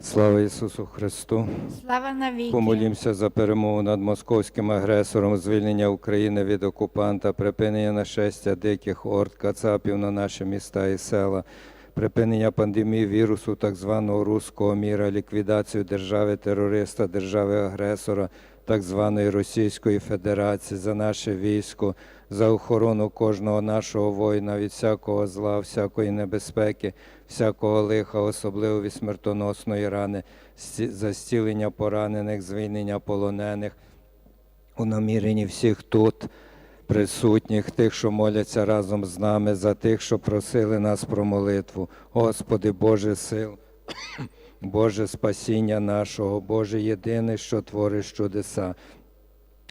Слава Ісусу Христу! Слава навіки. Помолімося за перемогу над московським агресором, звільнення України від окупанта, припинення нашестя диких орд, кацапів на наші міста і села, припинення пандемії вірусу так званого руського міра, ліквідацію держави-терориста, держави-агресора, так званої Російської Федерації, за наше військо, за охорону кожного нашого воїна від всякого зла, всякої небезпеки, всякого лиха, особливо від смертоносної рани, сті- за зцілення поранених, звільнення полонених, у наміренні всіх тут присутніх, тих, що моляться разом з нами, за тих, що просили нас про молитву. Господи, Боже сил, Боже спасіння нашого, Боже єдиний, що твориш чудеса.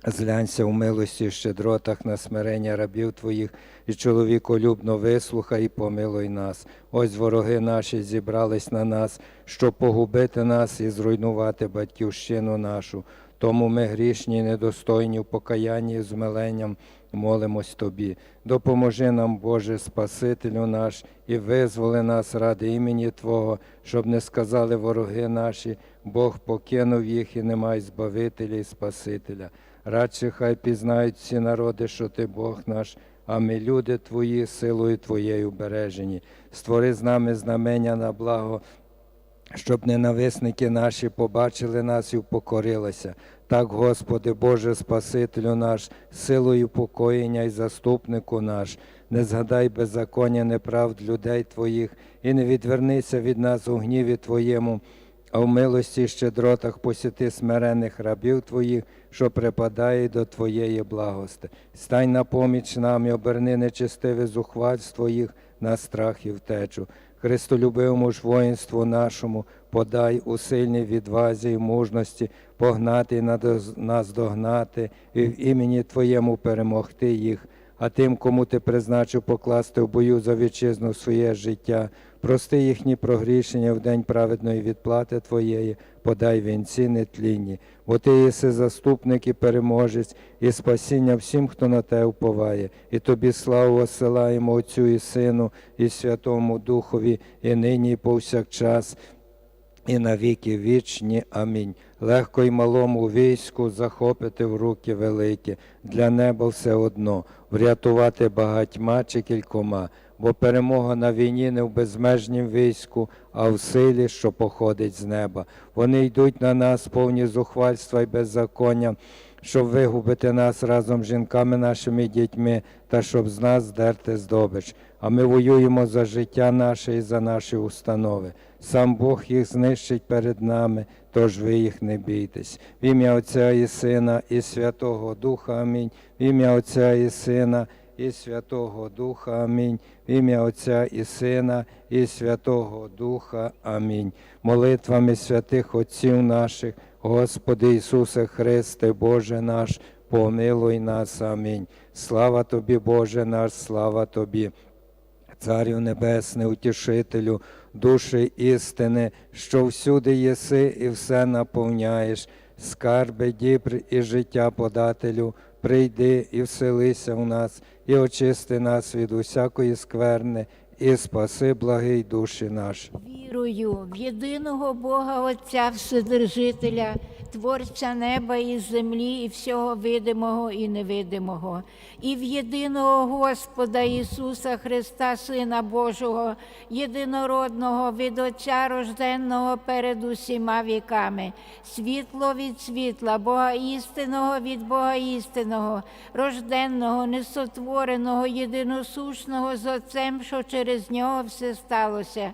Зглянься в милості щедротах на смирення рабів Твоїх, і чоловіколюбно вислухай і помилуй нас. Ось вороги наші зібрались на нас, щоб погубити нас і зруйнувати батьківщину нашу. Тому ми грішні, недостойні в покаянні і змиленням молимось Тобі. Допоможи нам, Боже, Спасителю наш, і визволи нас ради імені Твого, щоб не сказали вороги наші, Бог покинув їх і немає Збавителя і Спасителя. Радше хай пізнають всі народи, що Ти Бог наш, а ми, люди Твої, силою Твоєю бережені. Створи з нами знамення на благо щоб ненависники наші побачили нас і впокорилися. Так, Господи, Боже Спасителю наш, силою покоєння і заступнику наш, не згадай беззаконня неправд людей Твоїх, і не відвернися від нас у гніві Твоєму, а в милості і щедротах посіти смирених рабів Твоїх, що припадає до Твоєї благости. Стань на поміч нам і оберни нечистиве зухвальство їх на страх і втечу. Христолюбивому ж воїнству нашому подай у сильній відвазі і мужності погнати і нас догнати, і в імені Твоєму перемогти їх. А тим, кому ти призначив покласти в бою за вітчизну своє життя, прости їхні прогрішення в день праведної відплати Твоєї, подай вінці нетлінні, бо Ти єси заступник і переможець, і спасіння всім, хто на те уповає. І тобі славу осилаємо Отцю і Сину, і Святому Духові, і нині, і повсякчас, і на віки вічні. Амінь. Легко й малому війську захопити в руки великі, для неба все одно, врятувати багатьма чи кількома, бо перемога на війні не в безмежнім війську, а в силі, що походить з неба. Вони йдуть на нас повні зухвальства й беззаконня, щоб вигубити нас разом з жінками нашими дітьми, та щоб з нас здерти здобич. А ми воюємо за життя наше і за наші установи. Сам Бог їх знищить перед нами, тож ви їх не бійтесь. В ім'я Отця і Сина, і Святого Духа. Амінь. В ім'я Отця і Сина, і Святого Духа. Амінь. В ім'я Отця і Сина, і Святого Духа. Амінь. Молитвами святих Отців наших, Господи Ісусе Христе, Боже наш, помилуй нас. Амінь. Слава Тобі, Боже наш, слава Тобі. Царю Небесний, утішителю, душі істини, що всюди єси і все наповняєш, скарби, дібр і життя подателю, прийди і вселися у нас, і очисти нас від усякої скверни, і спаси благий душі наші. Вірую в єдиного Бога Отця Вседержителя, Творця неба і землі, і всього видимого і невидимого, і в єдиного Господа Ісуса Христа, Сина Божого, єдинородного від Отця рожденного перед усіма віками, світло від світла, Бога істинного від Бога істинного, рожденного, несотвореного, єдиносушного з Отцем, що через нього все сталося.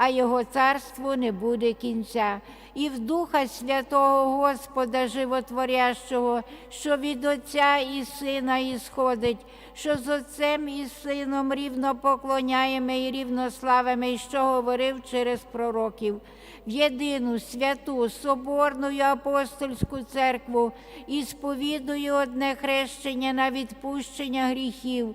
а його царству не буде кінця. І в Духа Святого Господа Животворящого, що від Отця і Сина ісходить, що з Отцем і Сином рівно поклоняємо і рівно славимо, і що говорив через пророків, в єдину святу Соборну апостольську церкву і сповідую одне хрещення на відпущення гріхів.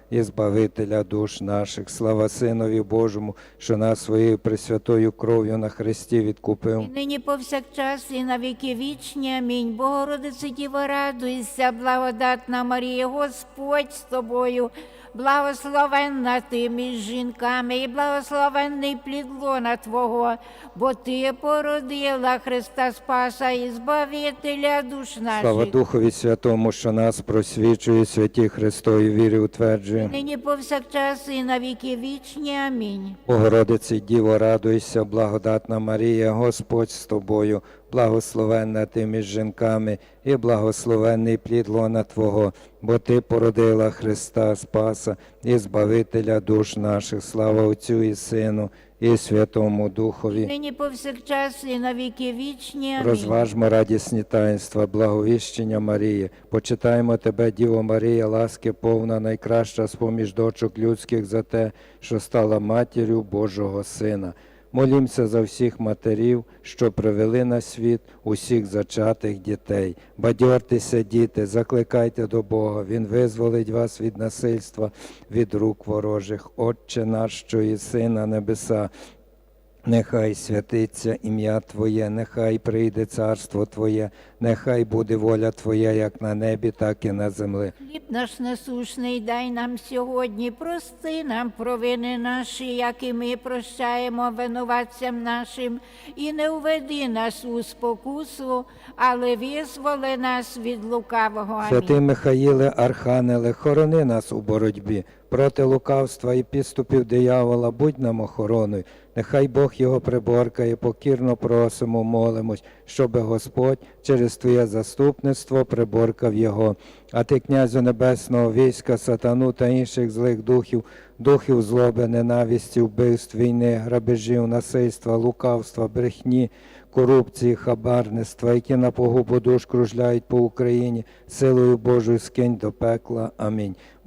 і Збавителя душ наших. Слава Синові Божому, що нас своєю пресвятою кров'ю на Христі відкупив. І нині повсякчас і на віки вічні. Амінь. Богородице Діва, радуйся, благодатна Марія, Господь з тобою. Благословенна ти між жінками, і благословенний плід лона Твого, бо Ти породила Христа Спаса і Збавителя душ наших. Слава Духові Святому, що нас просвічує, святі Христові вірі утверджує. Нині повсякчас і на віки вічні. Амінь. Богородице, Діво, радуйся, благодатна Марія, Господь з тобою, благословенна ти між жінками, і благословенний плід лона Твого, бо Ти породила Христа Спаса і Збавителя душ наших. Слава Отцю і Сину, і Святому Духові. Нині повсякчас і на віки вічні. Амінь. Розважмо радісні таїнства, благовіщення Марії. Почитаємо тебе, Діво Марія, ласки повна, найкраща з поміж дочок людських за те, що стала матір'ю Божого Сина. Молімся за всіх матерів, що привели на світ усіх зачатих дітей. Бадьортеся, діти, закликайте до Бога. Він визволить вас від насильства, від рук ворожих. Отче наш, що і сина небеса, Нехай святиться ім'я Твоє, нехай прийде царство Твоє, нехай буде воля Твоя як на небі, так і на землі. Хліб наш насушний дай нам сьогодні, прости нам провини наші, як і ми прощаємо винуватцям нашим, і не уведи нас у спокусу, але визволи нас від лукавого. Амінь. Святий Михаїле, Архангеле, хорони нас у боротьбі проти лукавства і підступів диявола, будь нам охороною. Нехай Бог його приборкає, покірно просимо, молимось, щоби Господь через Твоє заступництво приборкав його. А ти, князю небесного війська, сатану та інших злих духів, духів злоби, ненависті, вбивств, війни, грабежів, насильства, лукавства, брехні, корупції, хабарництва, які на погубу душ кружляють по Україні, силою Божою скинь до пекла. Амінь.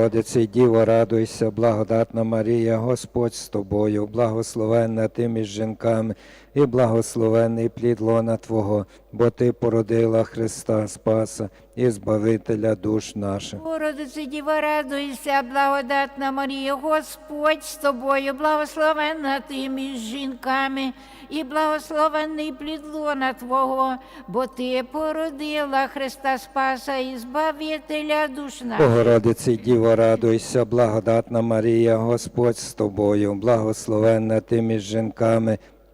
Богородице, Діво, радуйся, благодатна Марія, Господь з тобою, благословенна ти між жінками, і благословенний плід лона Твого, бо Ти породила Христа Спаса і Збавителя душ наших. Богородице Діва, радуйся, благодатна Марія, Господь з тобою, благословенна ти між жінками, і благословенний плід лона Твого, бо ти породила Христа Спаса і Збавителя душ наших. Богородице, Діво, радуйся, благодатна Марія, Господь з тобою, благословенна ти між жінками,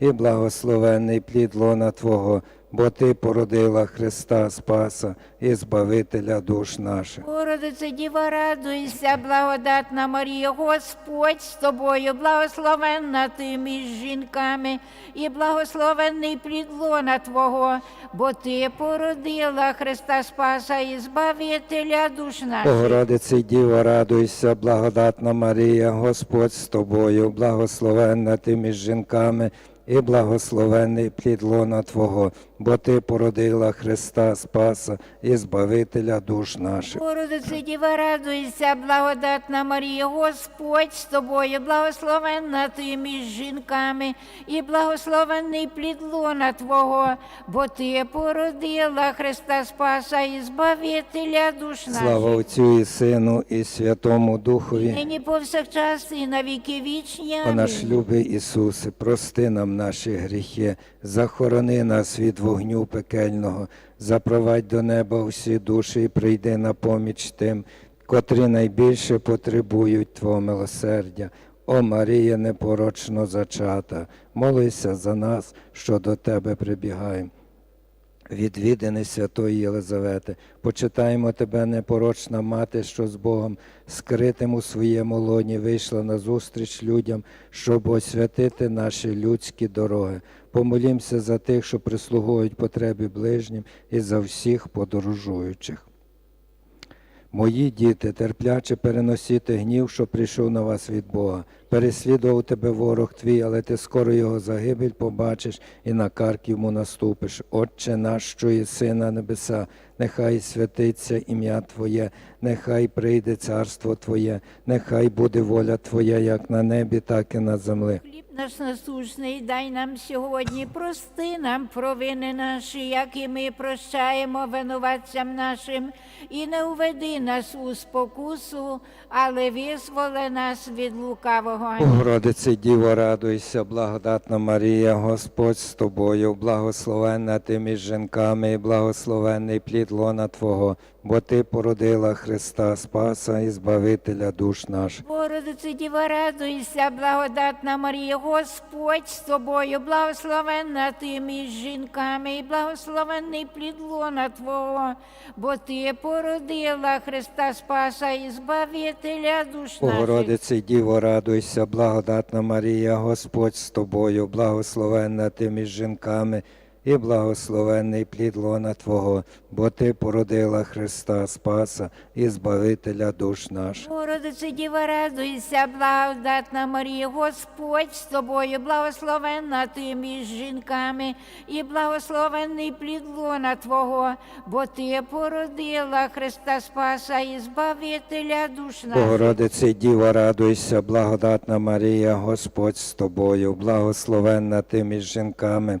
і благословенний плід лона Твого, бо Ти породила Христа Спаса і Збавителя душ наших. Богородице Діва, радуйся, благодатна Марія, Господь з тобою, благословенна ти між жінками, і благословенний плід лона Твого, бо ти породила Христа Спаса і Збавителя душ наших. Богородице Діво, радуйся, благодатна Марія, Господь з тобою, благословенна ти між жінками, і благословений плід лона Твого, бо Ти породила Христа Спаса і Збавителя душ наших. Богородице Діва, радуйся, благодатна Марія, Господь з тобою, благословенна ти між жінками, і благословенний плід лона Твого, бо ти породила Христа Спаса і Збавителя душ наших. Слава Отцю і Сину, і Святому Духові. Нині повсякчас і на віки вічні. О наш любий Ісусе, прости нам наші гріхи, захорони нас від вогню пекельного, запровадь до неба усі душі і прийди на поміч тим, котрі найбільше потребують Твого милосердя. О Марія непорочно зачата, молися за нас, що до Тебе прибігаємо. Відвідини святої Єлизавети, почитаємо тебе, непорочна мати, що з Богом, скритим у своєму лоні, вийшла на зустріч людям, щоб освятити наші людські дороги. Помолімося за тих, що прислугують потребі ближнім, і за всіх подорожуючих. Мої діти, терпляче переносіте гнів, що прийшов на вас від Бога. Переслідував тебе ворог твій, але ти скоро його загибель побачиш і на карк йому наступиш. Отче наш, що єси на небеса, нехай святиться ім'я Твоє, нехай прийде царство Твоє, нехай буде воля Твоя, як на небі, так і на землі. Хліб наш насущний, дай нам сьогодні, прости нам провини наші, як і ми прощаємо винуватцям нашим, і не уведи нас у спокусу, але визволи нас від лукавого. Богородице Діво, радуйся, благодатна Марія, Господь з тобою, благословенна ти між жінками, і благословенний плід лона Твого, бо Ти породила Христа Спаса і Збавителя душ наших. Богородице Діва, радуйся, благодатна Марія, Господь з тобою, благословенна ти між жінками, і благословенний плід лона Твого, бо ти породила Христа Спаса і Збавителя душ наших. Богородице Діво, радуйся, благодатна Марія, Господь з тобою, благословенна ти між жінками, і благословенний плід лона Твого, бо Ти породила Христа Спаса і Збавителя душ наших. Богородице Діва, радуйся, благодатна Марія, Господь з тобою, благословенна ти між жінками, і благословенний плід лона Твого, бо ти породила Христа Спаса і Збавителя душ наших. Богородице Діво, радуйся, благодатна Марія, Господь з тобою, благословенна ти між жінками,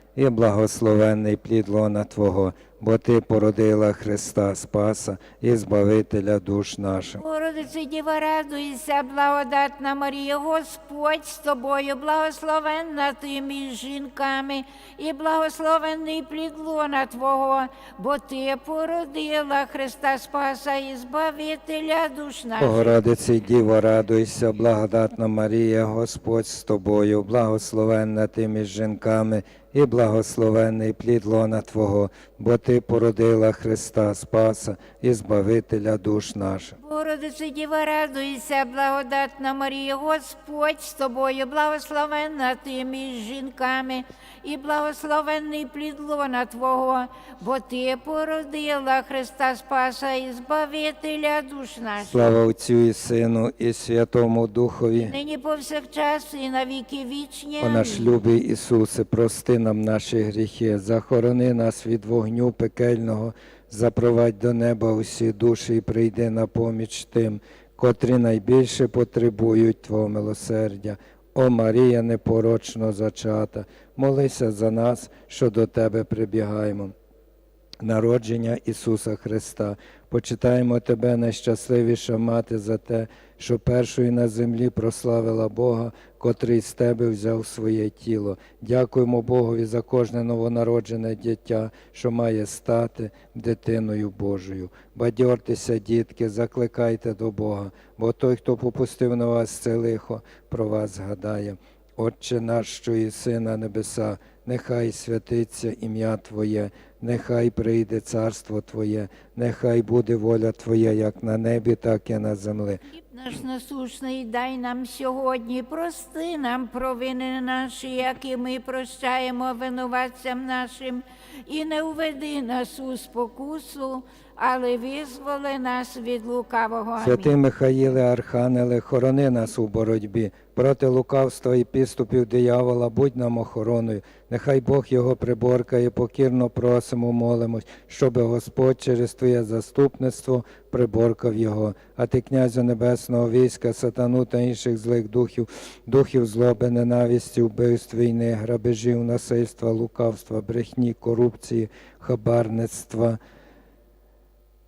і благословенний плід лона Твого, бо Ти породила Христа Спаса і Збавителя душ наших. Богородице Діва, радуйся, благодатна Марія, Господь з тобою, благословенна ти між жінками, і благословенний плід лона Твого, бо ти породила Христа Спаса і Збавителя душ наших. Богородице Діво, радуйся, благодатна Марія, Господь з тобою, благословенна ти між жінками, і благословенний плід лона Твого, бо Ти породила Христа Спаса і Збавителя душ наших. Богородице Діва, радуйся, благодатна Марія, Господь з тобою, благословенна ти між жінками, і благословенний плід лона Твого, бо ти породила Христа Спаса і Збавителя душ наших. Слава Отцю і Сину, і Святому Духові. Нині повсякчас і на віки вічні. О наш любий Ісусе, прости нам наші гріхи, захорони нас від вогню пекельного, запровадь до неба усі душі і прийди на поміч тим, котрі найбільше потребують Твого милосердя. О Марія, непорочно зачата, молися за нас, що до Тебе прибігаємо. Народження Ісуса Христа. Почитаємо Тебе, найщасливіша мати, за те, що першою на землі прославила Бога, котрий з Тебе взяв своє тіло. Дякуємо Богові за кожне новонароджене дитя, що має стати дитиною Божою. Бадьортеся, дітки, закликайте до Бога, бо той, хто попустив на вас це лихо, про вас згадає. Отче наш, що єси на небеса, нехай святиться ім'я Твоє, нехай прийде царство Твоє, нехай буде воля Твоя, як на небі, так і на землі. Наш насущний дай нам сьогодні, прости нам провини наші, як і ми прощаємо винуватцям нашим, і не уведи нас у спокусу, але визволи нас від лукавого. Амінь. Святий Михаїле, Архангеле, хорони нас у боротьбі проти лукавства і підступів диявола, будь нам охороною. Нехай Бог його приборкає, покірно просимо, молимось, щоб Господь через Твоє заступництво приборкав його. А ти, князю небесного війська, сатану та інших злих духів, духів злоби, ненависті, вбивств, війни, грабежів, насильства, лукавства, брехні, корупції, хабарництва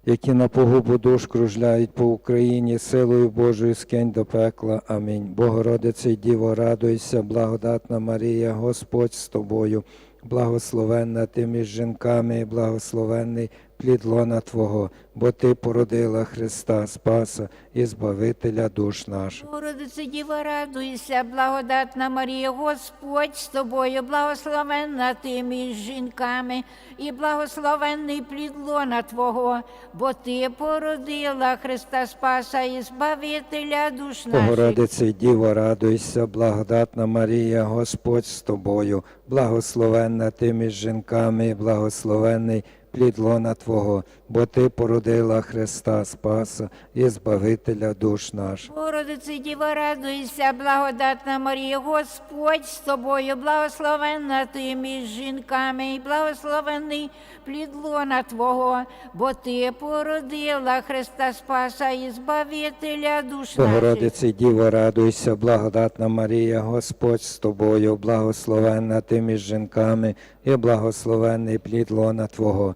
які на погубу душ кружляють по Україні, силою Божою скинь до пекла. Амінь. Богородице й Діво, радуйся, благодатна Марія, Господь з тобою, благословенна ти між жінками, і благословенний плід лона Твого, бо Ти породила Христа, Спаса і Збавителя душ наших. Богородице Діва, радуйся, благодатна Марія, Господь з тобою, благословенна ти між жінками, і благословенний плід лона Твого, бо ти породила Христа Спаса і Збавителя душ наших. Богородице й Діво, радуйся, благодатна Марія, Господь з тобою, благословенна ти між жінками, і благословенний плід лона Твого, бо Ти породила Христа Спаса і Збавителя душ наших. Богородице Діва, радуйся, благодатна Марія, Господь з тобою, благословенна ти між жінками, і благословений плід лона Твого, бо ти породила Христа Спаса і Збавителя душ наших. Богородице й Діво, радуйся, благодатна Марія, Господь з тобою, благословенна ти між жінками, і благословенний плід лона Твого,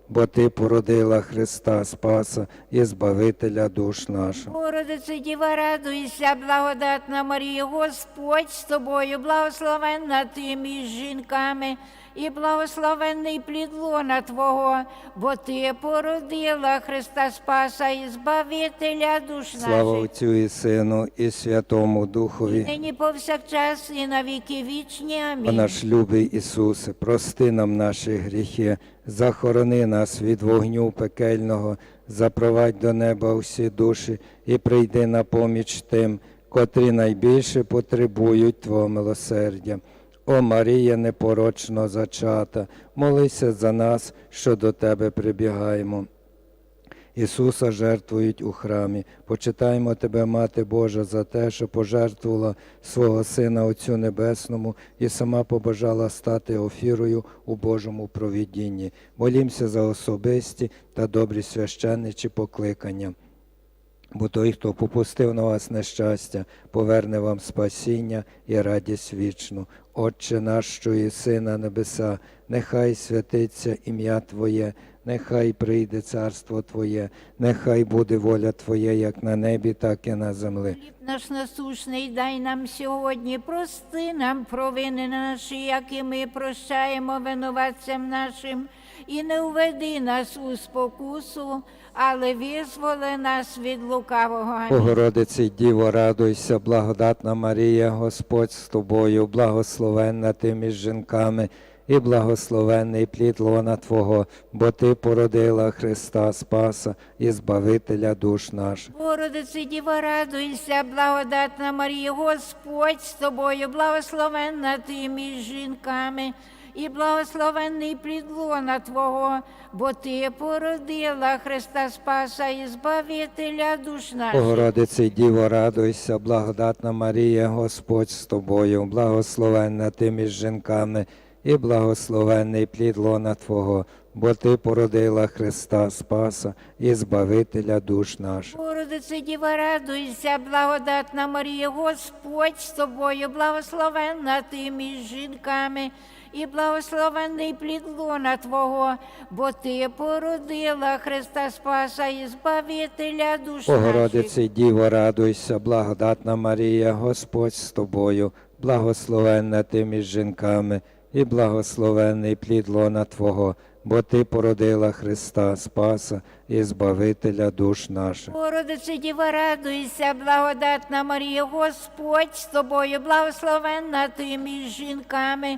бо Ти породила Христа Спаса і Збавителя душ наших. Богородице Діва, радуйся, благодатна Марія, Господь з тобою, благословенна ти між жінками, і благословенний плід лона Твого, бо ти породила Христа Спаса і Збавителя душ Слава. Отцю і Сину, і Святому Духові. Нині повсякчас і на віки вічні. Амінь. наш любий Ісусе, прости нам наші гріхи, захорони нас від вогню пекельного, запровадь до неба всі душі і прийди на поміч тим, котрі найбільше потребують Твого милосердя. О Марія непорочно зачата, молися за нас, що до Тебе прибігаємо. Ісуса жертвують у храмі. Почитаємо Тебе, Мати Божа, за те, що пожертвувала свого Сина Отцю Небесному і сама побажала стати офірою у Божому провідінні. Молімося за особисті та добрі священничі покликання. Бо той, хто попустив на вас нещастя, поверне вам спасіння і радість вічну. Отче наш, що єси на небеса, нехай святиться ім'я Твоє, нехай прийде царство Твоє, нехай буде воля Твоя, як на небі, так і на землі. Хліб наш насущний дай нам сьогодні, прости нам провини наші, як і ми прощаємо винуватцям нашим, і не уведи нас у спокусу, але визволи нас від лукавого. Амінь. Богородице, Діво, радуйся, благодатна Марія, Господь з тобою, благословенна ти між жінками, і благословенний плід лона Твого, бо Ти породила Христа Спаса і Збавителя душ наших. Богородице, Діва, радуйся, благодатна Марія, Господь з тобою, благословенна ти між жінками, і благословенний плід лона Твого, бо ти породила Христа Спаса і Збавителя душ наших. Богородице, Діво, радуйся, благодатна Марія, Господь з тобою, благословенна ти між жінками, і благословенний плід лона Твого, бо Ти породила Христа Спаса і Збавителя душ наших. Богородице, Діва, радуйся, благодатна Марія, Господь з тобою, благословенна ти між жінками, і благословенний плід лона Твого, бо ти породила Христа Спаса і Збавителя душ наших. Богородице, Діво, радуйся, благодатна Марія, Господь з тобою, благословенна ти між жінками, і благословений плід лона Твого, бо Ти породила Христа Спаса і Збавителя душ наших. Богородице, Діва, радуйся, благодатна Марія, Господь з тобою, благословенна ти між жінками,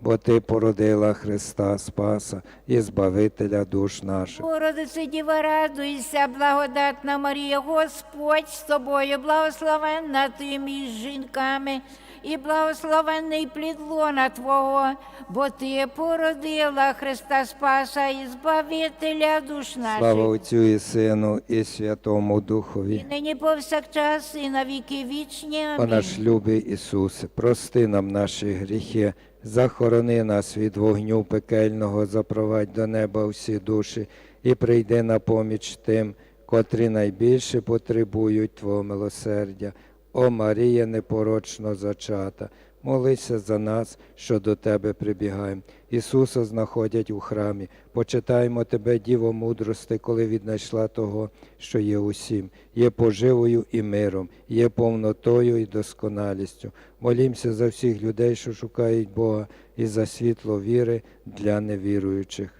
бо Ти породила Христа Спаса і Збавителя душ наших. Богородице, Діва, радуйся, благодатна Марія, Господь з тобою, благословенна ти між жінками, і благословенний плід лона Твого, бо ти породила Христа Спаса і Збавителя душ наших. Слава Отцю і Сину, і Святому Духові. І нині повсякчас і на віки вічні. О Амінь. наш любий Ісусе, прости нам наші гріхи, захорони нас від вогню пекельного, запровадь до неба всі душі і прийди на поміч тим, котрі найбільше потребують Твого милосердя. О Марія непорочно зачата, молися за нас, що до Тебе прибігаємо. Ісуса знаходять у храмі. Почитаємо Тебе, Діво мудрости, коли віднайшла того, що є усім, є поживою і миром, є повнотою і досконалістю. Молімося за всіх людей, що шукають Бога, і за світло віри для невіруючих.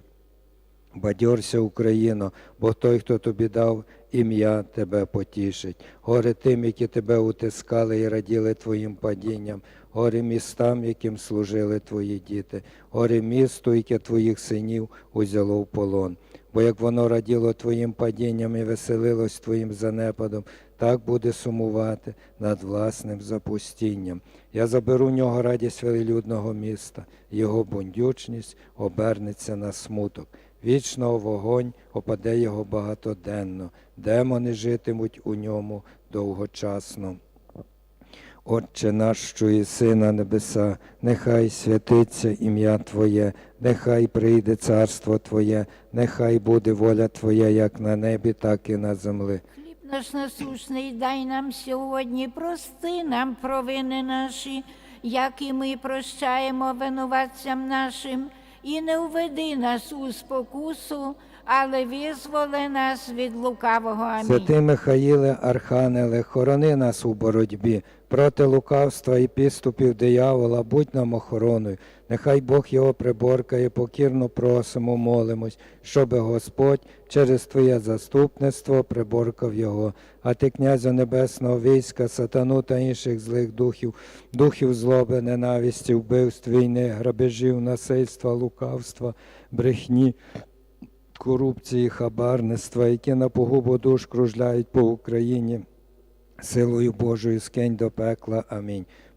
Бадьорся, Україно, бо той, хто тобі дав ім'я, тебе потішить. Горе тим, які тебе утискали і раділи твоїм падінням, горе містам, яким служили твої діти, горе місту, яке твоїх синів узяло в полон. Бо як воно раділо твоїм падінням і веселилось твоїм занепадом, так буде сумувати над власним запустінням. Я заберу в нього радість велелюдного міста, його бундючність обернеться на смуток. Вічного вогонь опаде його багатоденно, демони житимуть у ньому довгочасно. Отче наш, що єси на небеса, нехай святиться ім'я Твоє, нехай прийде царство Твоє, нехай буде воля Твоя як на небі, так і на землі. Хліб наш насущний дай нам сьогодні, прости нам провини наші, як і ми прощаємо винуватцям нашим, і не уведи нас у спокусу, але визволи нас від лукавого. Амінь. Святий Михаїле, Архангеле, хорони нас у боротьбі проти лукавства і підступів диявола, будь нам охороною, Нехай Бог його приборкає, покірно просимо, молимось, щоби Господь через Твоє заступництво приборкав його. А ти, князю небесного війська, сатану та інших злих духів, духів злоби, ненависті, вбивств, війни, грабежів, насильства, лукавства, брехні, корупції, хабарництва, які на погубу душ кружляють по Україні. Силою Божою скинь до пекла. Амінь.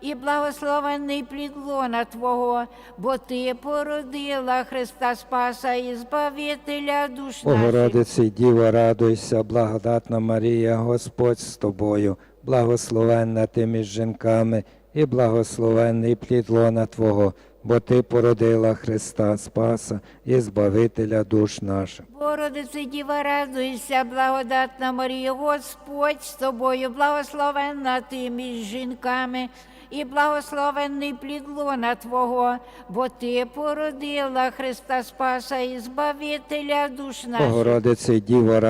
і благословенний плід лона Твого, бо ти породила Христа Спаса і Збавителя душ наших. Богородице, Діво, радуйся, благодатна Марія, Господь з тобою, благословенна ти між жінками, і благословенний плід лона Твого, бо Ти породила Христа Спаса і Збавителя душ наших. Богородице Діва, радуйся, благодатна Марія, Господь з тобою, благословенна ти між жінками, і благословенний плід лона Твого, бо ти породила Христа Спаса і Збавителя душ наших. Богородице, Діво,